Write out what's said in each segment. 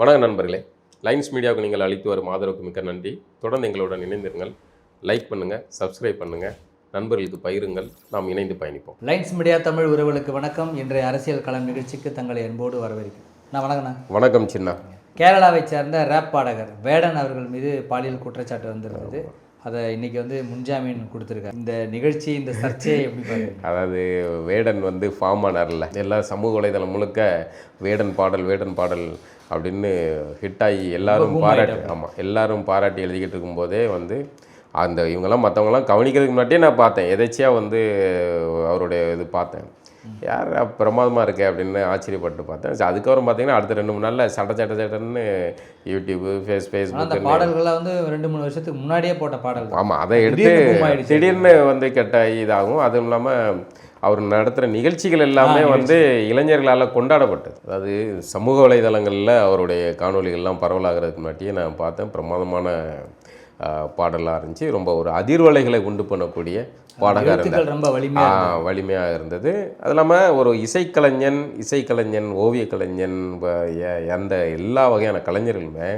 வணக்கம் நண்பர்களே. லைன்ஸ் மீடியாவுக்கு நீங்கள் அளித்து வரும் ஆதரவுக்கு மிக்க நன்றி. தொடர்ந்து எங்களுடன் இணைந்திருங்கள். லைக் பண்ணுங்கள் சப்ஸ்கிரைப் பண்ணுங்கள் நண்பர்களுக்கு பகிருங்கள். நாம் இணைந்து பயணிப்போம். லைன்ஸ் மீடியா தமிழ் உறவுகளுக்கு வணக்கம். இன்றைய அரசியல் களம் நிகழ்ச்சிக்கு தங்களை அன்போடு வரவேற்கிறேன். நான் வணக்கண்ணா வணக்கம் சின்னா. கேரளாவைச் சேர்ந்த ரேப் பாடகர் வேடன் அவர்கள் மீது பாலியல் குற்றச்சாட்டு வந்திருந்தது. அதை இன்னைக்கு வந்து முன்ஜாமீன் கொடுத்துருக்காரு. இந்த நிகழ்ச்சி இந்த சர்ச்சையை எப்படி அதாவது வேடன் வந்து ஃபார்ம் ஆனார்ல. எல்லா சமூக வலைதளம் முழுக்க வேடன் பாடல் வேடன் பாடல் அப்படின்னு ஹிட் ஆகி எல்லாரும் பாராட்டி. ஆமாம் எல்லாரும் பாராட்டி எழுதிக்கிட்டு இருக்கும்போதே வந்து அந்த இவங்கெல்லாம் மற்றவங்களாம் கவனிக்கிறதுக்கு முன்னாடியே நான் பார்த்தேன். எதேச்சியாக வந்து அவருடைய இது பார்த்தேன். யார் பிரமாதமாக இருக்கே அப்படின்னு ஆச்சரியப்பட்டு பார்த்தேன். அதுக்கப்புறம் பார்த்தீங்கன்னா அடுத்த ரெண்டு மூணு நாளில் சட்ட சட்ட சட்டன்னு யூடியூப்பு ஃபேஸ் ஃபேஸ்புக் பாடல்கள்லாம் வந்து ரெண்டு மூணு வருஷத்துக்கு முன்னாடியே போட்ட பாடல் ஆமாம் அதை எடுத்து. திடீர்னு வந்து கெட்ட இதாகும். அதுவும் இல்லாமல் அவர் நடத்துகிற நிகழ்ச்சிகள் எல்லாமே வந்து இளைஞர்களால் கொண்டாடப்பட்டது. அதாவது சமூக வலைதளங்களில் அவருடைய காணொளிகள்லாம் பரவலாகிறதுக்கு முன்னாடியே நான் பார்த்தேன். பிரமாதமான பாடலாக இருந்துச்சு. ரொம்ப ஒரு அதிர்வலைகளை உண்டு பண்ணக்கூடிய எழுத்துக்கள் ரொம்ப வலிமையா ஆ, வலிமையாக இருந்தது. அது இல்லாமல் ஒரு இசைக்கலைஞன் இசைக்கலைஞன் ஓவியக்கலைஞன் அந்த எல்லா வகையான கலைஞர்களுமே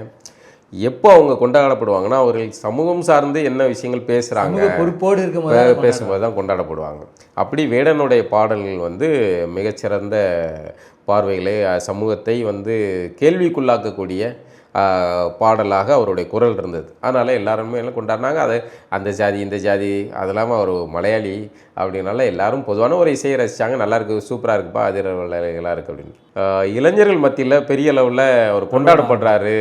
எப்போ அவங்க கொண்டாடப்படுவாங்கன்னா அவர்கள் சமூகம் சார்ந்து என்ன விஷயங்கள் பேசுகிறாங்க பொறுப்போடு இருக்கும் போது பேசும்போது தான் கொண்டாடப்படுவாங்க. அப்படி வேடனுடைய பாடல்கள் வந்து மிகச்சிறந்த பார்வைகளை சமூகத்தை வந்து கேள்விக்குள்ளாக்கக்கூடிய பாடலாக அவருடைய குரல் இருந்தது. அதனால் எல்லாருமே எல்லாம் கொண்டாடினாங்க அது அந்த ஜாதி இந்த ஜாதி அது இல்லாமல் அவர் மலையாளி அப்படின்னால எல்லாரும் பொதுவான ஒரு இசையை ரசித்தாங்க நல்லா இருக்கு சூப்பராக இருக்குப்பா அதிரவலைகளாக இருக்குது அப்படின்னு. இளைஞர்கள் மத்தியில் பெரிய அளவில் அவர் கொண்டாடப்படுறாரு.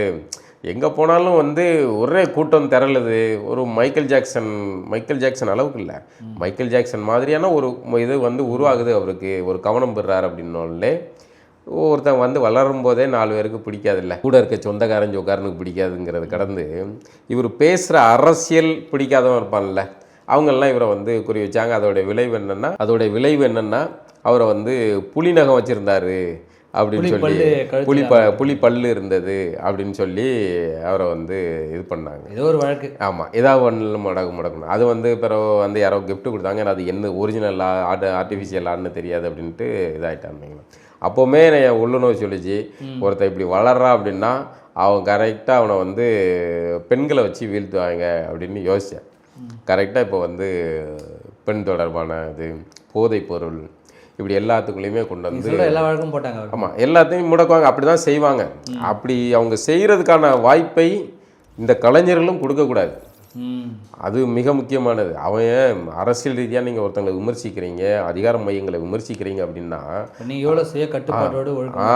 எங்கே போனாலும் வந்து ஒரே கூட்டம் திரளுது. ஒரு மைக்கேல் ஜாக்சன் மைக்கேல் ஜாக்சன் அளவுக்கு இல்லை. மைக்கேல் ஜாக்சன் மாதிரியான ஒரு இது வந்து உருவாகுது அவருக்கு. ஒரு கவனம் பெறார் அப்படின்னாலே ஒருத்தன் வந்து வளரும் போதே நாலு பேருக்கு பிடிக்காதில்ல கூட இருக்க சொந்தக்காரன் சொக்காரனுக்கு பிடிக்காதுங்கிறது கடந்து இவர் பேசுகிற அரசியல் பிடிக்காதவன் இருப்பான்ல. அவங்கெல்லாம் இவரை வந்து குறி வச்சாங்க. அதோடைய விளைவு என்னென்னா அதோடைய விளைவு என்னென்னா அவரை வந்து புலி நகம் வச்சுருந்தாரு. அப்படின்னு சொல்லி புலி ப புலி பல்லு இருந்தது அப்படின்னு சொல்லி அவரை வந்து இது பண்ணாங்க. ஏதோ ஒரு வழக்கு. ஆமாம் ஏதாவது ஒன்றில் முடக்கு முடக்கணும் அது வந்து பிறகு வந்து யாரோ gift கொடுத்தாங்க. அது என்ன ஒரிஜினல் ஆர்ட் ஆர்டிஃபிஷியல் ஆடுன்னு தெரியாது அப்படின்ட்டு இதாகிட்டாங்க அப்போவுமே என் உள்ளுணர்வு சொல்லிச்சு ஒருத்தன் இப்படி வளர்றா அப்படின்னா அவன் கரெக்டாக அவனை வந்து பெண்களை வச்சு வீழ்த்துவாங்க அப்படின்னு யோசித்தேன் கரெக்டாக இப்போ வந்து பெண் தொடர்பான இது போதைப் பொருள் இப்படி எல்லாத்துக்குள்ளேயுமே கொண்டு வந்து எல்லா வழக்கும் போட்டாங்க ஆமாம் எல்லாத்தையும் முடக்குவாங்க. அப்படி தான் செய்வாங்க அப்படி அவங்க செய்கிறதுக்கான வாய்ப்பை இந்த கலைஞர்களும் கொடுக்கக்கூடாது அது மிக முக்கியமானது. அவன் அரசியல் ரீதியாக நீங்கள் ஒருத்தங்களை விமர்சிக்கிறீங்க அதிகார மையங்களை விமர்சிக்கிறீங்க அப்படின்னா நீ எவ்வளோ சுய கட்டுப்பாட்டோடு ஆ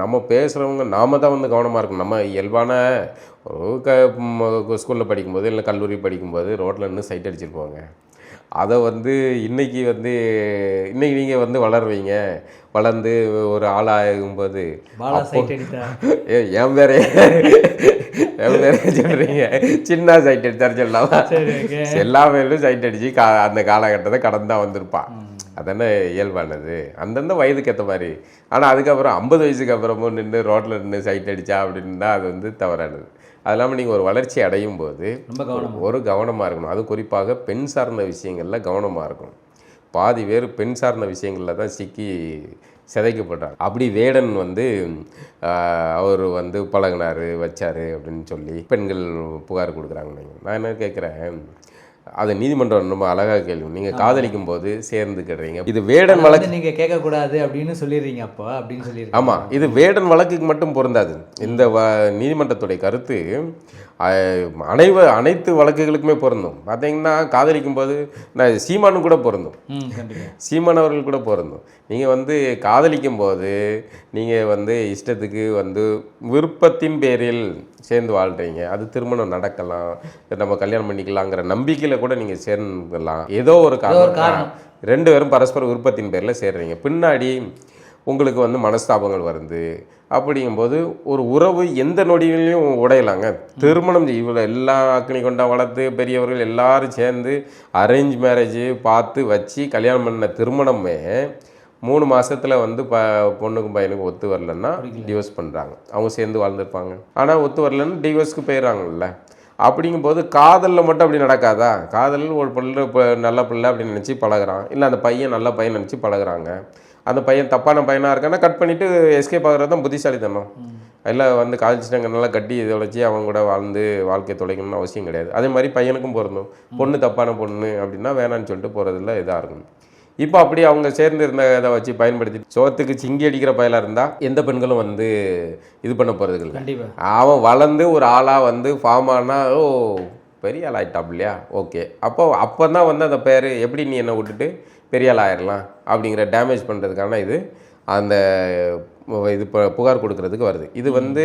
நம்ம பேசுகிறவங்க நாம தான் வந்து கவனமாக இருக்கணும். நம்ம இயல்பான க ஸ்கூலில் படிக்கும்போது இல்லை கல்லூரி படிக்கும்போது ரோட்டில் நின்று சைட் அடிச்சிருப்பாங்க அதை வந்து இன்னைக்கு வந்து இன்னைக்கு நீங்கள் வந்து வளருவீங்க. வளர்ந்து ஒரு ஆளாகும்போது அடித்தா என் பேரே என் பேரே சொல்கிறீங்க சின்ன சைட் அடித்தார் சொல்லலாம்? எல்லா பேரும் சைட் அடிச்சு கா அந்த காலகட்டத்தை கடந்து தான் வந்திருப்பான் அதானே இயல்பானது. அந்தந்த வயதுக்கு ஏற்ற மாதிரி. ஆனால் அதுக்கப்புறம் ஐம்பது வயசுக்கு அப்புறமும் நின்று ரோட்டில் நின்று சைட் அடிச்சா அப்படின்னா அது வந்து தவறானது. அது இல்லாமல் நீங்கள் ஒரு வளர்ச்சி அடையும் போது ரொம்ப கவனம் ஒரு கவனமாக இருக்கணும். அது குறிப்பாக பெண் சார்ந்த விஷயங்களில் கவனமாக இருக்கணும். பாதி பேர் பெண் சார்ந்த விஷயங்களில் தான் சிக்கி சிதைக்கப்படுறாங்க அப்படி வேடன் வந்து அவர் வந்து பழகினாரு வச்சாரு அப்படின்னு சொல்லி பெண்கள் புகார் கொடுக்குறாங்க நான் என்ன கேட்குறேன் அது நீதிமன்றம் ரொம்ப அழகாக கேள்வி. நீங்கள் காதலிக்கும் போது சேர்ந்துக்கிடுறீங்க இது வேடன் வழக்கு வந்து நீங்க கேட்க கூடாது அப்படின்னு சொல்லிடுறீங்க அப்போ அப்படின்னு சொல்லியிருக்கீங்க. ஆமாம் இது வேடன் வழக்குக்கு மட்டும் பொருந்தாது. இந்த வ நீதிமன்றத்துடைய கருத்து அனைவ அனைத்து வழக்குகளுக்குமே பொருந்தும். பார்த்தீங்கன்னா காதலிக்கும் போது நான் சீமானு கூட பொருந்தும். சீமான் அவர்கள் கூட பொருந்தும். நீங்கள் வந்து காதலிக்கும் போது நீங்கள் வந்து இஷ்டத்துக்கு வந்து விருப்பத்தின் பேரில் சேர்ந்து வாழ்கிறீங்க அது திருமணம் நடக்கலாம் நம்ம கல்யாணம் பண்ணிக்கலாங்கிற நம்பிக்கையில் கூட நீங்கள் சேர்ந்துடலாம் ஏதோ ஒரு காரணம். ரெண்டு பேரும் பரஸ்பர விருப்பத்தின் பேரில் சேர்றீங்க. பின்னாடி உங்களுக்கு வந்து மனஸ்தாபங்கள் வருது. அப்படிங்கும்போது ஒரு உறவு எந்த நொடியிலையும் உடையலாங்க. திருமணம் இவ்வளோ எல்லா அக்னி கொண்டா வளர்த்து பெரியவர்கள் எல்லாரும் சேர்ந்து அரேஞ்ச் மேரேஜ் பார்த்து வச்சு கல்யாணம் பண்ண திருமணமே மூணு மாசத்துல வந்து ப பொண்ணுக்கும் பையனுக்கும் ஒத்து வரலன்னா டிவோர்ஸ் பண்ணுறாங்க அவங்க சேர்ந்து வாழ்ந்துருப்பாங்க. ஆனால் ஒத்து வரலன்னு டிவோர்ஸ்க்கு போயிடுறாங்கல்ல. அப்படிங்கும்போது காதலில் மட்டும் அப்படி நடக்காதா? காதல் ஒரு பிள்ளை இப்போ நல்ல பிள்ளை அப்படின்னு நினச்சி பழகுறான். இல்லை அந்த பையன் நல்ல பையன் நினச்சி பழகுறாங்க. அந்த பையன் தப்பான பையனாக இருக்கான்னா கட் பண்ணிவிட்டு எஸ்கேப் ஆகிறது தான் புத்திசாலித்தனம். இல்லை வந்து காதலிச்சிட்டாங்க நல்லா கட்டி இதை வச்சு அவங்க கூட வாழ்ந்து வாழ்க்கை தொலைக்கணும்னு அவசியம் கிடையாது. அதே மாதிரி பையனுக்கும் பொருந்தும். பொண்ணு தப்பான பொண்ணு அப்படின்னா வேணான்னு சொல்லிட்டு போகிறதுல இதாக இருக்கும். இப்போ அப்படி அவங்க சேர்ந்து இருந்த இதை வச்சு பயன்படுத்தி சோத்துக்கு சிங்கி அடிக்கிற பயலாக இருந்தால் எந்த பெண்களும் வந்து இது பண்ண போகிறது இல்லை. அவன் வளர்ந்து ஒரு ஆளாக வந்து ஃபார்ம் ஆனா ஓ பெரிய ஆள் ஆயிட்டாப் இல்லையா? ஓகே. அப்போ அப்போ தான் வந்து அந்த பேர் எப்படி நீ என்னை விட்டுட்டு பெரிய ஆள் ஆயிடலாம் அப்படிங்கிற டேமேஜ் பண்ணுறதுக்கான இது அந்த இது புகார் கொடுக்கறதுக்கு வருது. இது வந்து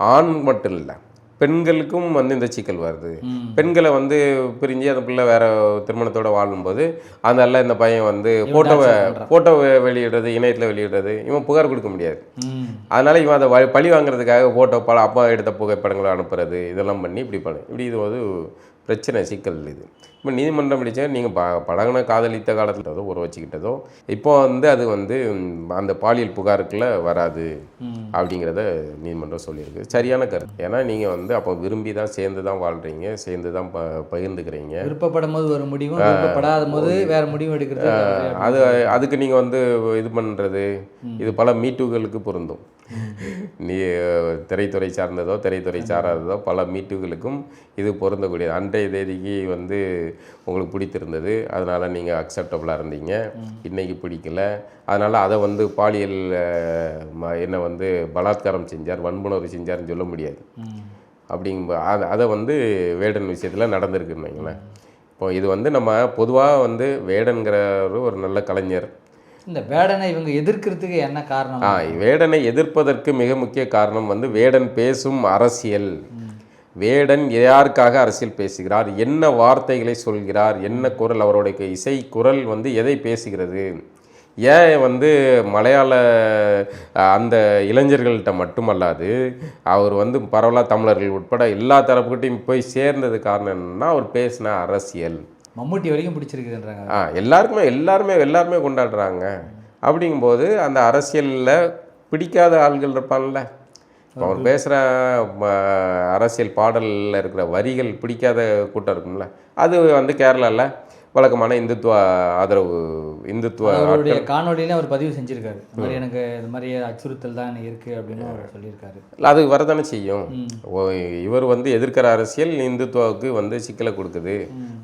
ஆண் மட்டும் இல்லை. பெண்களுக்கும் வந்து இந்த சிக்கல் வருது. பெண்களை வந்து பிரிஞ்சு அந்த பிள்ளை வேற திருமணத்தோட வாழும்போது அதனால இந்த பையன் வந்து ஃபோட்டோவை ஃபோட்டோவை வெளியிடுறது இணையத்தில் வெளியிடுறது இவன் புகார் கொடுக்க முடியாது. அதனால இவன் அதை பழி வாங்குறதுக்காக ஃபோட்டோ பல அப்பா எடுத்த புகைப்படங்களை அனுப்புறது இதெல்லாம் பண்ணி இப்படி பண்ணு. இப்படி இது வந்து பிரச்சனை சிக்கல் இது. இப்போ நீதிமன்றம் பிடிச்சா நீங்கள் ப பழகின காதலித்த காலத்தில் ஒரு வச்சுக்கிட்டதோ இப்போ வந்து அது வந்து அந்த பாலியல் புகாருக்குள்ள வராது. அப்படிங்கிறத நீதிமன்றம் சொல்லியிருக்கு. சரியான கருத்து. ஏன்னா நீங்கள் வந்து அப்போ விரும்பி தான் சேர்ந்து தான் வாழ்கிறீங்க சேர்ந்து தான் ப பகிர்ந்துக்கிறீங்க. விருப்பப்படும் போது ஒரு முடிவும் விருப்பப்படாத போது வேற முடிவு எடுக்கிறது. அது அதுக்கு நீங்கள் வந்து இது பண்ணுறது இது பல மீட்டுகளுக்கு பொருந்தும். நீ திரைத்துறை சார்ந்ததோ திரைத்துறை சாராததோ பல மீட்டுகளுக்கும் இது பொருந்தக்கூடியது. அன்றைய தேதிக்கு வந்து உங்களுக்கு பிடித்திருந்தது. அதனால் நீங்கள் அக்செப்டபுளாக இருந்தீங்க. இன்னைக்கு பிடிக்கல. அதனால் அதை வந்து பாலியல் என்ன வந்து பலாத்காரம் செஞ்சார் வன்புணர்வு செஞ்சார்னு சொல்ல முடியாது. ம். அப்படிங்கும்போ அதை அதை வந்து வேடன் விஷயத்தில் நடந்திருக்குன்னு வைங்களேன். இப்போ இது வந்து நம்ம பொதுவாக வந்து வேடன்கிறவர் ஒரு நல்ல கலைஞர். இந்த வேடனை இவங்க எதிர்க்கிறதுக்கு என்ன காரணம்? வேடனை எதிர்ப்பதற்கு மிக முக்கிய காரணம் வந்து வேடன் பேசும் அரசியல். வேடன் யாருக்காக அரசியல் பேசுகிறார்? என்ன வார்த்தைகளை சொல்கிறார்? என்ன குரல்? அவருடைய இசை குரல் வந்து எதை பேசுகிறது? ஏன் வந்து மலையாள அந்த இளைஞர்கள்ட்ட மட்டுமல்லாது அவர் வந்து பரவலாக தமிழர்கள் உட்பட எல்லா தரப்புக்கிட்டையும் போய் சேர்ந்தது காரணம் என்னன்னா அவர் பேசின அரசியல். மம்முட்டி வரைக்கும் பிடிச்சிருக்குதுன்றாங்க. ஆ எல்லாருக்குமே எல்லாருமே எல்லாருமே கொண்டாடுறாங்க. அப்படிங்கும்போது அந்த அரசியலில் பிடிக்காத ஆள்கள் இருப்பான்ல அவர் பேசுகிற அரசியல் பாடலில் இருக்கிற வரிகள் பிடிக்காத கூட்டம் இருக்கும்ல. அது வந்து கேரளாவில் வழக்கமான இந்துத்துவ ஆதரவு இந்துத்துவ அவருடைய காணொலியில அவர் பதிவு செஞ்சிருக்காரு. மாதிரி எனக்கு இந்த மாதிரி அச்சுறுத்தல் தான் இருக்கு அப்படின்னு அவர் சொல்லியிருக்காரு. அது வரதானே செய்யும். இவர் வந்து எதிர்க்கிற அரசியல் இந்துத்துவாவுக்கு வந்து சிக்கலை கொடுக்குது.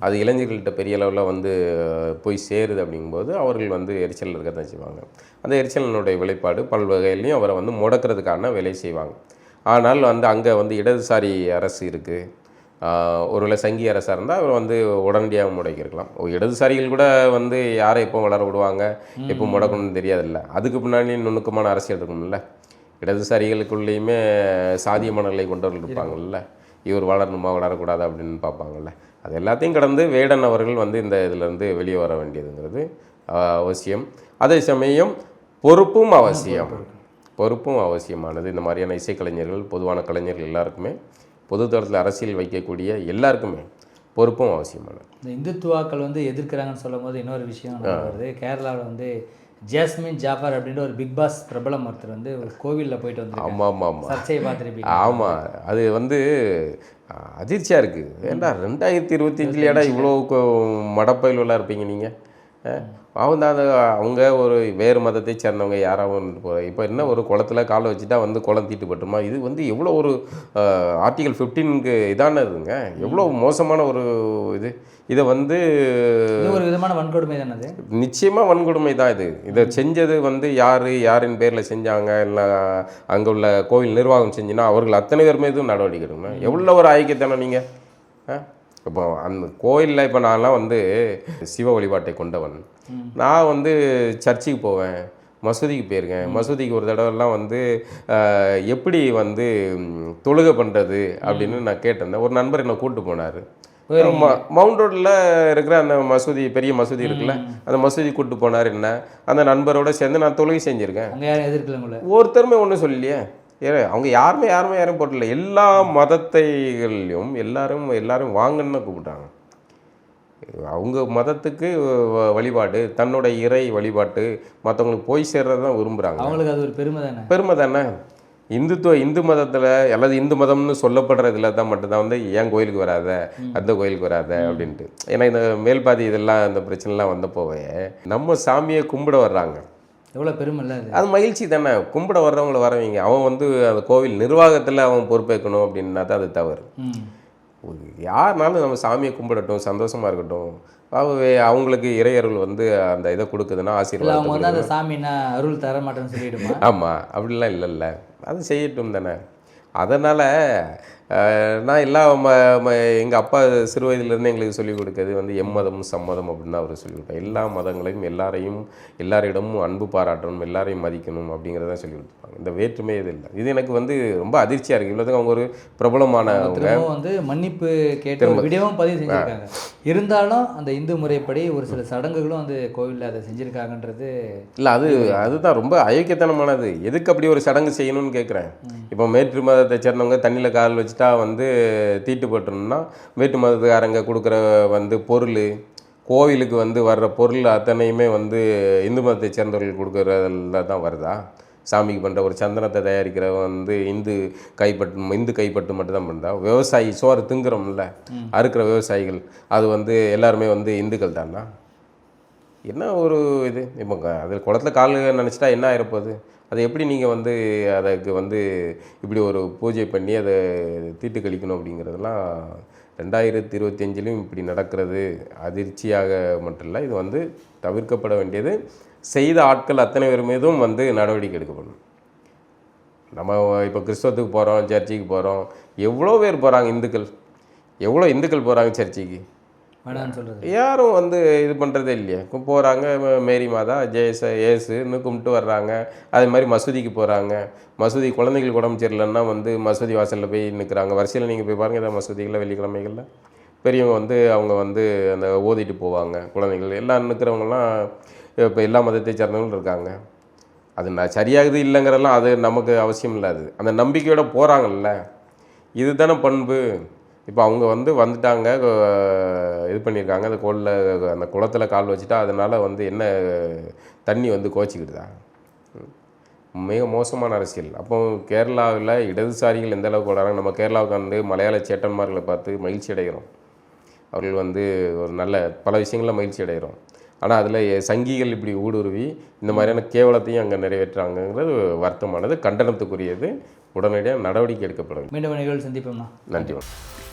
அது இளைஞர்கள்ட்ட பெரிய அளவில் வந்து போய் சேருது அப்படிங்கும்போது அவர்கள் வந்து எரிச்சல் இருக்க தான் செய்வாங்க. அந்த எரிச்சலினுடைய வெளிப்பாடு பல்வகையிலையும் அவரை வந்து முடக்கிறதுக்கான வேலை செய்வாங்க. ஆனால் வந்து அங்கே வந்து இடதுசாரி அரசு இருக்குது ஒருவேளை சங்கி அரசாக இருந்தால் அவர் வந்து உடனடியாக முடக்கியிருக்கலாம். ஓ, இடதுசாரிகள் கூட வந்து யாரை எப்போ வளர விடுவாங்க? எப்போ முடக்கணும்னு தெரியாதுல்ல. அதுக்கு பின்னாடி நுணுக்கமான அரசியல் இருக்கும்ல இடதுசாரிகளுக்குள்ளேயுமே சாதிய மனநிலை கொண்டவர்கள் இருப்பாங்கல்ல. இவர் வளரணுமா வளரக்கூடாது அப்படின்னு பார்ப்பாங்கல்ல. அது எல்லாத்தையும் கடந்து வேடன் அவர்கள் வந்து இந்த இதிலேருந்து வெளியே வர வேண்டியதுங்கிறது அவசியம். அதே சமயம் பொறுப்பும் அவசியம். பொறுப்பும் அவசியமானது. இந்த மாதிரியான இசைக்கலைஞர்கள் பொதுவான கலைஞர்கள் எல்லாருக்குமே பொது தளத்தில் அரசியல் வைக்கக்கூடிய எல்லாருக்குமே பொறுப்பும் அவசியமானது. இந்த இந்துத்துவாக்கள் வந்து எதிர்க்கிறாங்கன்னு சொல்லும் போது இன்னொரு விஷயம் வருது. கேரளாவில் வந்து ஜாஸ்மின் ஜாஃபர் அப்படின்ற ஒரு பிக் பாஸ் பிரபலம் ஒருத்தர் வந்து ஒரு கோவிலில் போயிட்டு வந்திருக்காரு. ஆமாம் ஆமாம் ஆமாம் சர்ச்சையை பார்த்துருப்பீங்க. ஆமாம் அது வந்து அதிர்ச்சியாக இருக்குது ஏன்டா ரெண்டாயிரத்தி இருபத்தஞ்சிலேடா இவ்வளோ மடப்பயிலெலாம் இருப்பீங்க நீங்கள் அவங்க அந்த அவங்க ஒரு வேறு மதத்தை சேர்ந்தவங்க யாராவது இப்போ என்ன ஒரு குளத்துல காலை வச்சுட்டா வந்து குளம் தீட்டுப்பட்டுமா இது வந்து எவ்வளோ ஒரு ஆர்டிகல் ஃபிஃப்டீனுக்கு இதானதுங்க எவ்வளோ மோசமான ஒரு இது. இதை வந்து ஒரு விதமான வன்கொடுமை தானே அது? நிச்சயமாக வன்கொடுமை தான் இது. இதை செஞ்சது வந்து யார் யாரின் பேரில் செஞ்சாங்க இல்லை அங்கே உள்ள கோவில் நிர்வாகம் செஞ்சுனா அவர்கள் அத்தனை பேர் மீதும் நடவடிக்கை எடுக்கணும். எவ்வளோ ஒரு ஐக்கியத்தானே நீங்கள் இப்போ அந்த கோயிலில் இப்போ நான்லாம் வந்து சிவ வழிபாட்டை கொண்டவன். நான் வந்து சர்ச்சுக்கு போவேன் மசூதிக்கு போயிருக்கேன். மசூதிக்கு ஒரு தடவைலாம் வந்து எப்படி வந்து தொழுகை பண்ணுறது அப்படின்னு நான் கேட்டிருந்தேன். ஒரு நண்பர் என்னை கூப்பிட்டு போனார். மவுண்ட் ரோட்டில் இருக்கிற அந்த மசூதி பெரிய மசூதி இருக்குல்ல அந்த மசூதி கூப்பிட்டு போனார் என்ன? அந்த நண்பரோட சேர்ந்து நான் தொழுகை செஞ்சுருக்கேன். ஒருத்தருமே ஒன்றும் சொல்லலையே. ஏ அவங்க யாருமே யாருமே யாரும் போட்டல எல்லா மதத்தைகள்லையும் எல்லாரும் எல்லாரும் வாங்கன்னு கூப்பிட்டாங்க. அவங்க மதத்துக்கு வழிபாடு தன்னோட இறை வழிபாட்டு மற்றவங்களுக்கு போய் சேர்றது தான் விரும்புகிறாங்க அவங்களுக்கு அது ஒரு பெருமை தானே? பெருமை தானே? இந்துத்துவ இந்து மதத்தில் அல்லது இந்து மதம்னு சொல்லப்படுறதுல தான் மட்டும்தான் வந்து ஏன் கோயிலுக்கு வராத? அந்த கோயிலுக்கு வராத அப்படின்ட்டு. ஏன்னா இந்த மேல்பாதி இதெல்லாம் இந்த பிரச்சனைலாம் வந்த போவே நம்ம சாமியை கும்பிட வர்றாங்க. எவ்வளோ பெருமை அது? மகிழ்ச்சி தானே. கும்பிட வர்றவங்கள வரவங்க அவன் வந்து அந்த கோவில் நிர்வாகத்தில் அவன் பொறுப்பேற்கணும் அப்படின்னா தான் அது தவறு. யாருனாலும் நம்ம சாமியை கும்பிடட்டும் சந்தோஷமா இருக்கட்டும். அவ அவங்களுக்கு இறையருள் வந்து அந்த இதை கொடுக்குதுன்னா இல்லை அவங்க வந்து ஆசீர்வாதம் அந்த சாமின்னா அருள் தர மாட்டேன்னு சொல்லிடுமா? ஆமாம் அப்படிலாம் இல்லைல்ல. அது செய்யட்டும் தானே. அதனால் நான் எல்லா ம எங்கள் அப்பா சிறு வயதிலிருந்து எங்களுக்கு சொல்லிக் கொடுக்கிறது வந்து எம்மதம் சம்மதம் அப்படின்னு தான் அவர் சொல்லிக் கொடுத்தார். எல்லா மதங்களையும் எல்லாரையும் எல்லாரிடமும் அன்பு பாராட்டணும் எல்லாரையும் மதிக்கணும் அப்படிங்கிறத சொல்லிக் கொடுத்தாங்க இந்த வேற்றுமை இது இல்லை. இது எனக்கு வந்து ரொம்ப அதிர்ச்சியாக இருக்குது இவ்வளோதுக்கு அவங்க ஒரு பிரபலமானவங்க. வந்து மன்னிப்பு கேட்டு வீடியோவும் பதிவு செஞ்சிருக்காங்க. இருந்தாலும் அந்த இந்து முறைப்படி ஒரு சில சடங்குகளும் வந்து கோவிலில் அதை செஞ்சுருக்காங்கன்றது இல்லை அது அதுதான் ரொம்ப அயோக்கியத்தனமானது. எதுக்கு அப்படி ஒரு சடங்கு செய்யணும்னு கேட்குறேன் இப்போ மேற்று மதத்தை சேர்ந்தவங்க தண்ணியில் கால் வச்சுட்டா வந்து தீட்டு போட்டணும்னா மதத்துக்காரங்க கொடுக்குற வந்து பொருள் கோவிலுக்கு வந்து வர்ற பொருள் அத்தனையுமே வந்து இந்து மதத்தை சேர்ந்தவர்கள் கொடுக்குறதுல தான் வருதா? சாமிக்கு பண்ணுற ஒரு சந்தனத்தை தயாரிக்கிற வந்து இந்து கைப்பட்டு இந்து கைப்பட்டு மட்டும்தான் பண்ணுறா விவசாயி சோறு திங்குறோம்ல அறுக்கிற விவசாயிகள் அது வந்து எல்லாருமே வந்து இந்துக்கள் தானா? என்ன ஒரு இது? இப்போ அதில் குளத்தில் குளத்துல கால் நினச்சிட்டா என்ன ஆயிரப்போகுது? அதை எப்படி நீங்கள் வந்து அதுக்கு வந்து இப்படி ஒரு பூஜை பண்ணி அதை தீட்டு கழிக்கணும் அப்படிங்கிறதெல்லாம் ரெண்டாயிரத்தி இருபத்தஞ்சிலும் இப்படி நடக்கிறது. அதிர்ச்சியாக மட்டும் இல்லை இது வந்து தவிர்க்கப்பட வேண்டியது. செய்த ஆட்கள் அத்தனை பேர் மீதும் வந்து நடவடிக்கை எடுக்கப்படணும். நம்ம இப்போ கிறிஸ்தவத்துக்கு போகிறோம் சர்ச்சுக்கு போகிறோம் எவ்வளோ பேர் போகிறாங்க இந்துக்கள்? எவ்வளோ இந்துக்கள் போகிறாங்க சர்ச்சுக்கு? யாரும் வந்து இது பண்ணுறதே இல்லையே. போகிறாங்க மேரி மாதா ஜெயச ஏசுன்னு கும்பிட்டு வர்றாங்க. அதே மாதிரி மசூதிக்கு போகிறாங்க மசூதி குழந்தைங்களுக்கு உடம்பு சரியில்லைன்னா வந்து மசூதி வாசலில் போய் நிற்கிறாங்க வரிசையில் நீங்கள் போய் பாருங்கள் ஏதாவது மசூதிகளில் வெள்ளிக்கிழமைகளில். பெரியவங்க வந்து அவங்க வந்து அந்த ஓதிட்டு போவாங்க குழந்தைகள். எல்லாம் நிற்கிறவங்கலாம் இப்போ எல்லா மதத்தை சேர்ந்தவங்களும் இருக்காங்க. அது நான் சரியாகுது இல்லைங்கிறலாம் அது நமக்கு அவசியம் இல்லாது அந்த நம்பிக்கையோடு போகிறாங்கல்ல இதுதானே பண்பு. இப்போ அவங்க வந்து வந்துட்டாங்க இது பண்ணியிருக்காங்க. அந்த கோளில் அந்த குளத்துல கால் வச்சுட்டா அதனால வந்து என்ன தண்ணி வந்து கோச்சிக்கிடுதா மிக மோசமான அரசியல். அப்போ கேரளாவில் இடதுசாரிகள் எந்த அளவுக்கு வளராங்க நம்ம கேரளாவுக்கு வந்து மலையாள சேட்டன்மார்களை பார்த்து மகிழ்ச்சி அடைகிறோம். அவர்கள் வந்து ஒரு நல்ல பல விஷயங்களில் மகிழ்ச்சி அடைகிறோம். ஆனால் அதில் சங்கிகள் இப்படி ஊடுருவி இந்த மாதிரியான கேவலத்தையும் அங்கே நிறைவேற்றுறாங்கங்கிறது வருத்தமானது. கண்டனத்துக்குரியது. உடனடியாக நடவடிக்கை எடுக்கப்பட வேண்டும் மீண்டும் நிகழ்வு சந்திப்போம்னா நன்றி. வணக்கம்